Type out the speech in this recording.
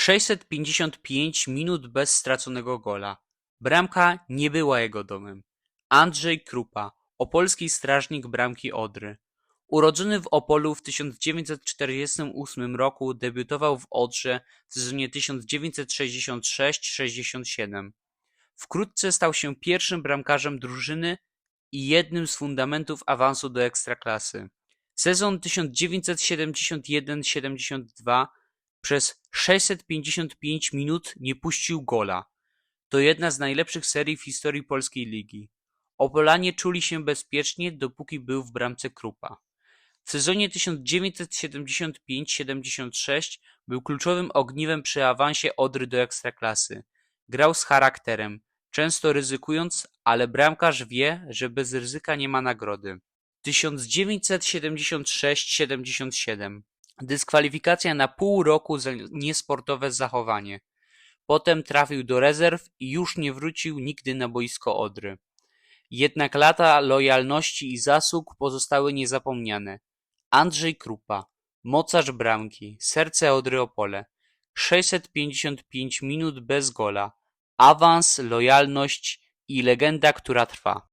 655 minut bez straconego gola. Bramka nie była jego domem. Andrzej Krupa, opolski strażnik bramki Odry. Urodzony w Opolu w 1948 roku, debiutował w Odrze w sezonie 1966-67. Wkrótce stał się pierwszym bramkarzem drużyny i jednym z fundamentów awansu do Ekstraklasy. Sezon 1971-72 przez 655 minut nie puścił gola. To jedna z najlepszych serii w historii polskiej ligi. Opolanie czuli się bezpiecznie, dopóki był w bramce Krupa. W sezonie 1975-76 był kluczowym ogniwem przy awansie Odry do Ekstraklasy. Grał z charakterem, często ryzykując, ale bramkarz wie, że bez ryzyka nie ma nagrody. 1976-77 Dyskwalifikacja na pół roku za niesportowe zachowanie. Potem trafił do rezerw i już nie wrócił nigdy na boisko Odry. Jednak lata lojalności i zasług pozostały niezapomniane. Andrzej Krupa, mocarz bramki, serce Odry Opole, 655 minut bez gola, awans, lojalność i legenda, która trwa.